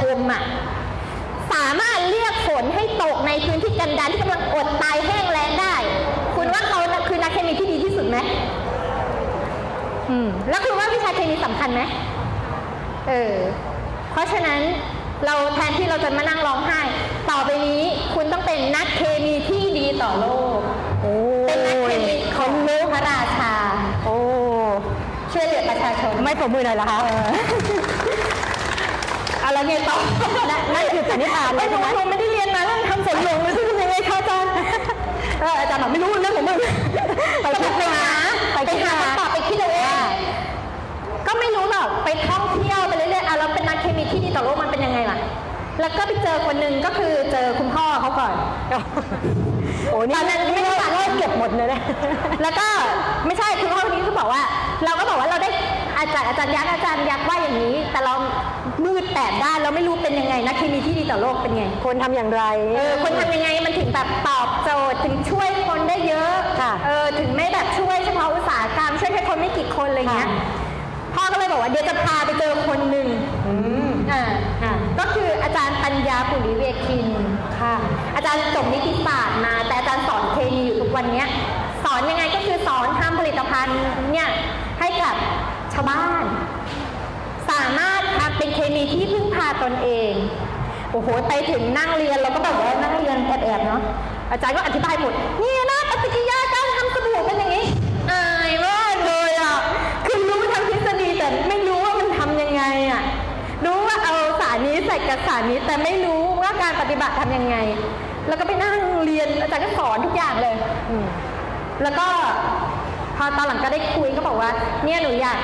คมอะสามารถเรียกฝนให้ตกในพื้นที่กันดารที่กำลังอดตายแห้งแล้งได้ คุณว่าเขาคือนักเคมีที่ดีที่สุดไหมอืมแล้วคุณว่าวิชาเคมีสำคัญไหมเออเพราะฉะนั้นเราแทนที่เราจะมานั่งร้องไห้ ต่อไปนี้คุณต้องเป็นนักเคมีที่ดีต่อโลกโอ้เป็นนักเคยมีของลูกพระราชา โอ้ช่วยเหลือประชาชนไม่ปรบมือหน่อยเหรอคะ เอาแล้วไงต่อนั่นนั่นคือสันนิษฐานเลยไอ้ใช่ไหมผมไม่ได้เรียนมาเรื่องทำสวนหลวงเลยจะทำยังไงคะอาจารย์เอออาจารย์บอกไม่รู้เรื่องของมึงไปคิดไปหาไปไปคิดหามาคำตอบไปคิดเอาเองก็ไม่รู้หรอกไปท่องเที่ยวไปเรื่อยๆอะเราเป็นนักเคมีที่ดีต่อโลกมันเป็นยังไงล่ะ แล้วก็ไปเจอคนหนึ่งก็คือเจอคุณพ่อเขาก่อน โอ้นี่ตอนนั้นไม่ได้ตัดเลิกเก็บหมดเลยนะ แล้วก็ไม่ใช่คุณพ่อ อาจารย์อาจารย์ยักษ์อาจารย์ยักษ์ว่าอย่างนี้ แต่เรามืดแปดด้านเราไม่รู้เป็นยังไงนักเคมีที่ดีต่อโลกเป็นไงควรทำอย่างไร เออคนทำยังไงมันถึงแบบตอบโจทย์ถึงช่วยคนได้เยอะค่ะ เออถึงไม่แบบช่วยเฉพาะอุตสาหกรรมช่วยแค่คนไม่กี่คนอะไรเงี้ยค่ะพ่อก็เลยบอกว่าเดี๋ยวจะพาไปเจอคนหนึ่งอืมอ่าค่ะก็คืออาจารย์ปัญญาปุริเวคินค่ะ อาจารย์จบนิติศาสตร์มา แต่อาจารย์สอนเคมีอยู่ทุกวันเนี้ยสอนยังไงก็คือสอนทำผลิตภัณฑ์เนี่ยให้กับชาวบ้าน ตนเองโอ้โหไปถึงนั่งเรียนเราก็แบบว่านั่งเรียนแอบๆเนาะอาจารย์ก็อธิบายหมดนี่นะปฏิกิริยาการทำสบู่เป็นอย่างนี้อายมากเลยอะคือรู้ทางทฤษฎีแต่ไม่รู้ว่ามันทำยังไงอะรู้ว่าเอาสารนี้ใส่กับสารนี้แต่ไม่รู้ว่าการปฏิบัติทำยังไง แล้วก็ไปนั่งเรียนอาจารย์ก็สอนทุกอย่างเลยอแล้วก็พอตอนหลังก็ได้คุยก็บอกว่า เนี่ยหนูอยาก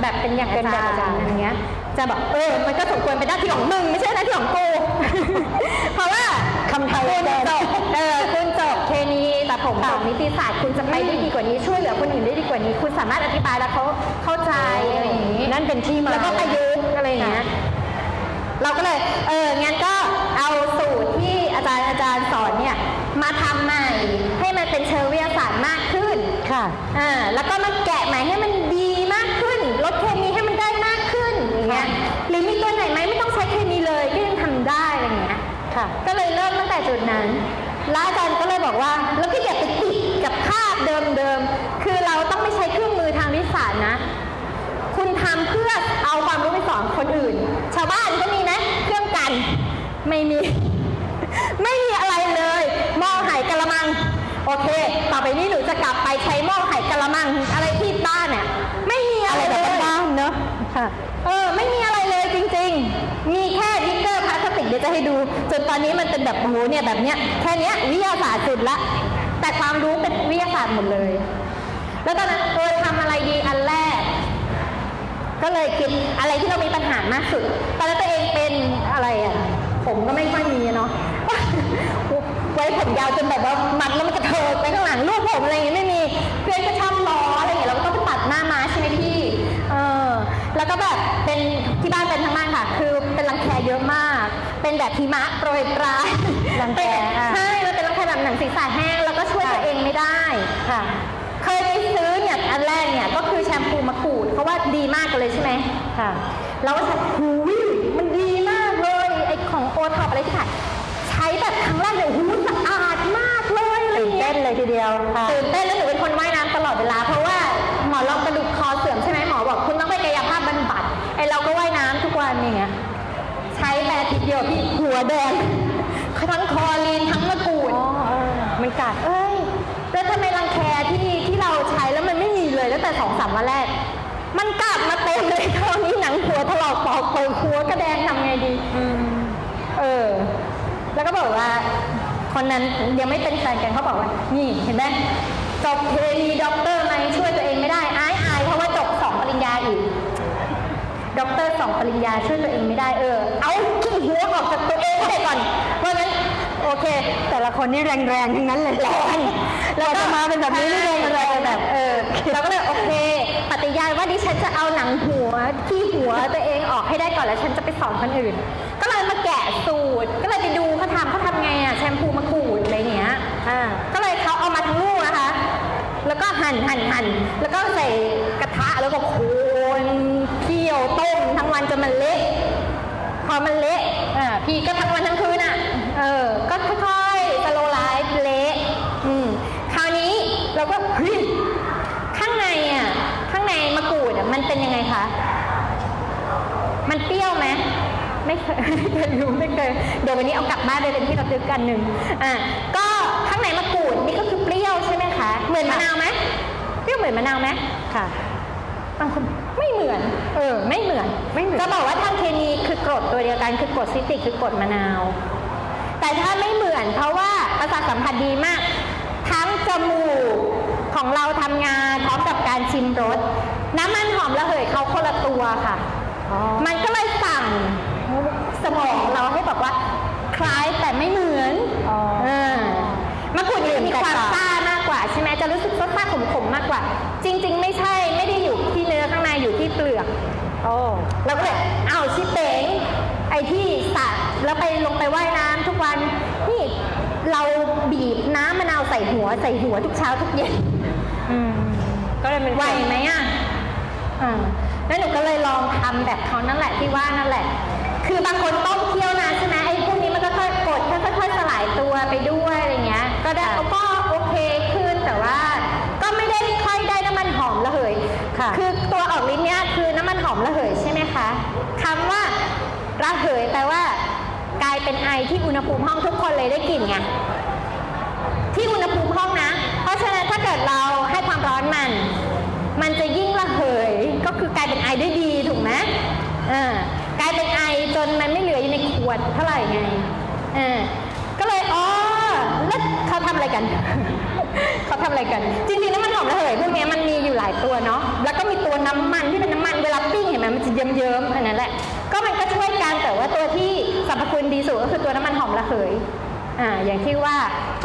แบบเป็นอย่างเป็นแบบอาจารย์อย่างเงี้ย จะบอกเออมันก็สมควรเป็นหน้าที่ของมึงไม่ใช่หน้าที่ของกู เพราะว่าคำไทยคุณแดนจบเออคุณจบเคมีแต่ผมจค่ะบนิติศาสตร์คุณจะไปได้ดีกว่านี้ช่วยเหลือคนอื่นได้ดีกว่านี้ คุณสามารถอธิบายแล้วเขาเข้าใจอะไรอย่างนี้นั่นเป็นที่มาแล้วก็ประยุกต์อะไรอย่างเงี้ยเราก็เลยเอองั้นก็เอาสูตรที่อาจารย์อาจารย์สอนเนี่ยมาทำใหม่ให้มันเป็นเชิงวิทยาศาสตร์มากขึ้นค่ะอ่าแล้วก็มาแกะใหม่ให้มัน ก็เลยเริ่มตั้งแต่จุดนั้นแล้วอาจารย์ก็เลยบอกว่า แล้วก็อย่าไปติดกับภาพเดิมๆ คือเราต้องไม่ใช้เครื่องมือทางวิทยาศาสตร์นะ คุณทำเพื่อเอาความรู้ไปสอนคนอื่น ชาวบ้านก็มีนะ เครื่องกัน ไม่มี ไม่มีอะไรเลยหม้อไหกะละมัง โอเค ต่อไปนี้หนูจะกลับไปใช้หม้อไหกะละมัง อะไรที่บ้านเนี่ยไม่มีอะอะไรไรเลแบบยบ้านๆเนอะค่ะ เออ ไม่มีอะไรเลยจริงๆ มีแค่นิกเกอร์พลา สติกเดี๋ยวจะให้ดู จนตอนนี้มันเป็นแบบโอ้โหเนี่ยแบบเนี้ยแค่เนี้ยวิทยาศาสตร์สุดละ แต่ความรู้เป็นวิทยาศาสตร์หมดเลย แล้วตอนนั้นเออทำอะไรดีอันแรก ก็เลยคิดอะไรที่เรามีปัญหามากสุด ตอนนั้นตัวเองเป็นอะไรอะผมก็ไม่ค่อยมีเนาะไว้ผมยาวจนแบบว่ามัดแล้วมันกระเทิกไปข้างหลังลูกผมอะไรอย่างเงี้ยไม่มีเพื่อนก็ชอบล้ออะไรอย่างเงี้ยเราก็ต้องไปตัดหน้าม้าใช่ไหมพี่เออแล้วก็แบบ เป็นแบบหิมะโปรยปลายรังแคเป็นอะ ใช่มันเป็นรังแคแบบหนังศีรษะแห้งแล้วก็ช่วยตัวเองไม่ได้ ค่ะ เคยไปซื้อเนี่ยอันแรกเนี่ยก็คือแชมพูมะกรูดเพราะว่าดีมากกันเลยใช่ไหม ค่ะเราก็ใช้หูยมันดีมากเลยไอของโอท็อปอะไรที่ขายใช้แบบครั้งแรกเลยหูสะอาดมากเลยอะไรตื่นเงี้เต้ยนเลยทีเดียวค่ะ ตื่นเต้นแล้วหนูเป็นคนว่ายน้ำตลอดเวลา เพราะว่า เดียวพี่หัวแดงทั้งคอลีนทั้งมะกรูดอ๋อเออมันกัด เอ้ย แล้วทำไมรังแคที่ที่เราใช้แล้วมันไม่มีเลยตั้งแต่สองสามวันแรก มันกลับมาเต็มเลยคราวนี้หนังหัวถลอกปอกเปิดหัวกระแดงทำไงดีอืมเออ แล้วก็บอกว่า คนนั้นยังไม่เป็นแฟนกันเขาบอกว่า นี่เห็นไหมจบเทมีด็อกเตอร์ไหมช่วยตัวเองไม่ได้อายอายเพราะว่าจบสองปริญญาอีกด็อกเตอร์สองปริญญาช่วยตัวเองไม่ได้เออ เอาขี้ หัวออกจากตัวเองให้ได้ก่อน เพราะงั้นโอเค แต่ละคนนี่แรงๆทั้งนั้นเลยแรงเราจะมาเป็นแบบนี้ได้ยังไงแรงแบบเออเราก็เลยโอเคปฏิญาณว่าดิฉันจะเอาหนังหัวที่หัวตัวเองออกให้ได้ก่อนแล้วฉันจะไปสอนคนอื่น ก็เลยมาแกะสูตร ก็เลยไปดูเขาทำเขาทำไงอะแชมพูมะกรูดอะไรเงี้ยอ่าก็เลยเขาเอามาทั้งลูกนะคะ แล้วก็หั่นหั่นหั่นแล้วก็ใส่กระทะแล้วก็คนเคี่ยวต้มทั้งวันจนมันเละ พอมันเละอ่าพี่ก็ทั้งวันทั้งคืนอะเออก็ค่อยๆสโลไลฟ์เละอืมคราวนี้เราก็เฮ้ยข้างในอะข้างในมะกรูดอะมันเป็นยังไงคะมันเปรี้ยวไหมไม่เคยไม่เคยรู้ไม่เคยเดี๋ยววันนี้เอากลับบ้านไปเป็นที่ระลึกกันหนึ่งอะก็ข้างในมะกรูดนี่ก็คือเปรี้ยวใช่ไหมคะเหมือนมะนาวไหมเปรี้ยวเหมือนมะนาวไหมค่ะบางคน ไม่เหมือน เออ ไม่เหมือน ไม่เหมือน จะบอกว่าทางเคมีคือกรดตัวเดียวกันคือกรดซิตริกคือกรดมะนาว แต่ถ้าไม่เหมือนเพราะว่าประสาทสัมผัสดีมาก ทั้งจมูกของเราทำงานพร้อมกับการชิมรสน้ำมันหอมระเหยเขาคนละตัวค่ะอ๋อมันก็เลยสั่งสมองเราให้บอกว่า คล้ายแต่ไม่เหมือนอ๋อเออมะกรูดเนี่ยมีความแตกต่างซ่ามากกว่าใช่ไหมจะรู้สึกซ่าๆขมๆมากกว่า จริง ๆ ไม่ใช่ โอ้เราก็เลยเอาชิเป๋งไอ้ที่สระแล้วไปลงไปว่ายน้ำทุกวัน นี่เราบีบน้ำมะนาวใส่หัว ใส่หัวทุกเช้าทุกเย็น อืมก็เลยเป็นไหวไหมอะอ่าแล้วหนูก็เลยลองทำแบบเขานั่นแหละที่ว่านั่นแหละ คือบางคนต้มเคี่ยวนานใช่ไหมไอ้พวกนี้มันก็ค่อยกดค่อยๆสลายตัวไปด้วยอะไรเงี้ย ก็ได้ก็โอเคขึ้นแต่ว่า ก็ไม่ได้ค่อยได้น้ำมันหอมระเหย ค่ะ คือตัวออกลิ้นเนี้ยคือน้ำมันหอมระเหยใช่ไหมคะคำว่า ระเหยแปลว่า กลายเป็นไอที่อุณหภูมิห้องทุกคนเลยได้กลิ่นไงที่อุณหภูมิห้องนะ เพราะฉะนั้นถ้าเกิดเราให้ความร้อนมัน มันจะยิ่งระเหยก็คือกลายเป็นไอได้ดีถูกไหมเออกลายเป็นไอจนมันไม่เหลืออยู่ในขวดเท่าไหร่ไงเออก็เลยอ๋อแล้วเขาทำอะไรกันเขาทำอะไรกัน จริงๆน้ำมันหอมระเหยพวกนี้มันมีอยู่หลายตัวเนาะแล้วก็มีตัวน้ำมันที่เป็นน้ำมันเวลาปิ้งเห็นไหมมันจะเยิ้มๆอันนั้นแหละ ก็มันก็ช่วยกันแต่ว่าตัวที่สรรพคุณดีสุดก็คือตัวน้ำมันหอมระเหยอ่าอย่างที่ว่า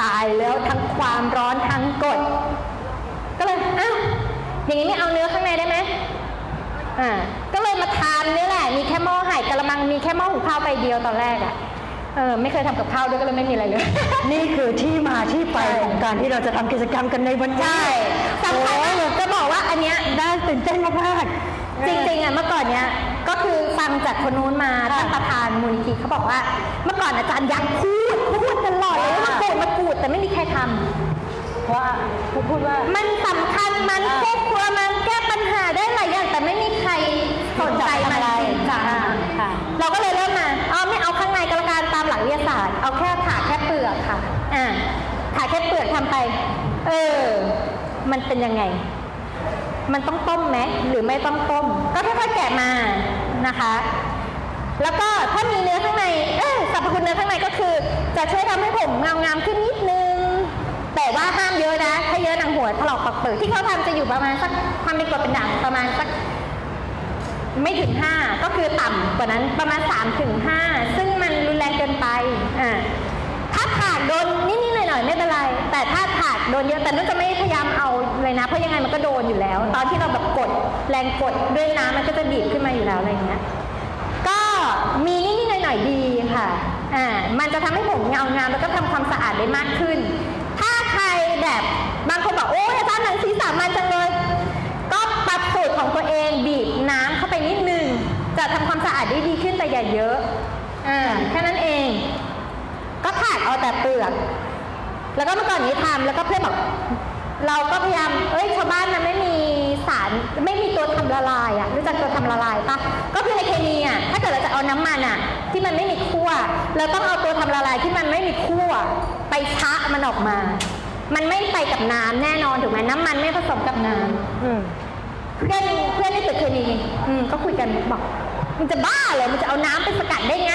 ตายแล้วทั้งความร้อนทั้งกรดก็เลยอ้าวอย่างนี้ไม่เอาเนื้อข้างในได้ไหมอ่าก็เลยมาทานนี่แหละ มีแค่หม้อไห่กระมังมีแค่หม้อหุงข้าวใบเดียวตอนแรกอะ่ะเออไม่เคยทำกับข้าวด้วยก็เลยไม่มีอะไรเลย นี่คือที่มาที่ไปใช่ของการที่เราจะทำกิจกรรมกันในวันนี้ใช่สำคัญมากจะบอกว่าอันเนี้ยได้ตื่นเต้นมากๆจริงๆอะเมื่อก่อนเนี้ยก็คือ ฟังจากคนนู้นมาท่านประธานมูลนิธิเขาบอกว่า เมื่อก่อนอาจารย์ยักษ์พูดพูดตลอดเลยว่าโกรธมากูดแต่ไม่มีใครทำเพราะว่าผู้พูดว่า มันสำคัญมันอ่าควบคุมมันแก้ปัญหาได้หลายอย่างแต่ไม่มีใครสนใจมันจริงจังอ่าค่ะเราก็เลยเริ่มมาเอาไม่เอาข้างในก็แล้วกันตามหลักวิทยาศาสตร์ เอาแค่ผ่าแค่เปลือกค่ะอ่าผ่าแค่เปลือกทำไป เออ มันเป็นยังไง มันต้องต้มไหมหรือไม่ต้องต้ม ก็ค่อยๆแกะมา นะคะ แล้วก็ถ้ามีเนื้อข้างในเออสรรพคุณเนื้อข้างในก็คือ จะช่วยทำให้ผมเงางามขึ้นนิดนึง แต่ว่าห้ามเยอะนะ ถ้าเยอะหนังหัวถลอกปากเปิดที่เขาทำจะอยู่ประมาณสักความเป็นกรดเป็นด่างประมาณสักไม่ถึง 5 ก็คือต่ำกว่านั้นประมาณ3ถึง5ซึ่งมันรุนแรงเกินไปอ่าถ้าถากโดนนิดๆหน่อยๆไม่เป็นไร แต่ถ้าถากโดนเยอะแต่นุ่นจะไม่พยายามเอาเลยนะ เพราะยังไงมันก็โดนอยู่แล้ว ตอนที่เราแบบกด แรงกดด้วยน้ำมันก็จะบีบขึ้นมาอยู่แล้วอะไรอย่างเงี้ย ก็มีนิดๆหน่อยๆดีค่ะ อ่า มันจะทำให้ผมเงางามแล้วก็ทำความสะอาดได้มากขึ้น ถ้าใครแบบบางคนบอกโอ้ยอาจารย์หนังศีรษะมันจังเลย ก็ปรับสูตรของตัวเองบีบน้ำเข้าไปนิดนึง จะทำความสะอาดได้ดีขึ้นแต่อย่าเยอะ อ่า แค่นั้นเอง ก็ถากเอาแต่เปลือก แล้วก็เมื่อก่อนนี้ทำแล้วก็เพื่อนบอกเราก็พยายาม เอ้ยชาวบ้านมันไม่มี ไม่มีตัวทำละลายอะรู้จักตัวทำละลายปะก็คือในเคมีอะถ้าเกิดเราจะเอาน้ำมันอะที่มันไม่มีขั้วเราต้องเอาตัวทำละลายที่มันไม่มีขั้วไปชะมันออกมา มันไม่ไปกับน้ำแน่นอนถูกไหมน้ำมันไม่ผสมกับน้ำอืมเพื่อนเพื่อนในตึกเคมีอืมก็คุยกันบอกมันจะบ้าเหรอมันจะเอาน้ำไปสกัดได้ไง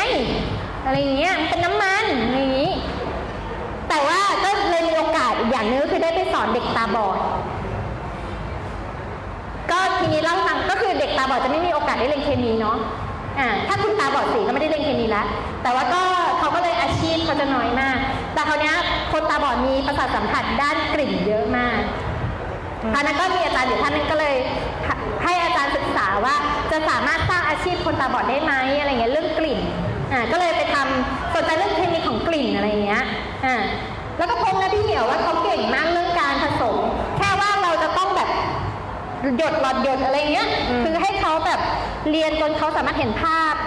อะไรอย่างเงี้ยมันเป็นน้ำมันอะไรอย่างงี้แต่ว่าก็เลยมีโอกาสอีกอย่างหนึงก็คือได้ไปสอนเด็กตาบอด ก็ทีนี้เล่าให้ฟังก็คือเด็กตา บอดจะไม่มีโอกาสได้เรียนเคมีเนาะอ่าถ้าคุณตาบอดสีก็ไม่ได้เรียนเคมีแล้ว แต่ว่าก็เขาก็เลยอาชีพเขาจะน้อยมาก แต่คราวเนี้ยคนตาบอดมีประสาทสัมผัสด้านกลิ่นเยอะมากคราวนั้นก็มีอาจารย์อยู่ท่านหนึงก็เลยให้อาจารย์ศึกษาว่าจะสามารถสร้างอาชีพคนตาบอดได้ไหมอะไรเงี้ยเรื่องกลิ่นอ่าก็เลยไปทำสนใจเรื่องเคมีของกลิ่นอะไรเงี้ยอ่าแล้วก็พบนะพี่เหมียวว่าเขาเก่งมากเรื่องการผสม แค่ว่าเราจะต้องแบบหยดหลอดหยดอะไรเงี้ยอืมคือให้เขา แบบเรียนจนเขาสามารถเห็นภาพ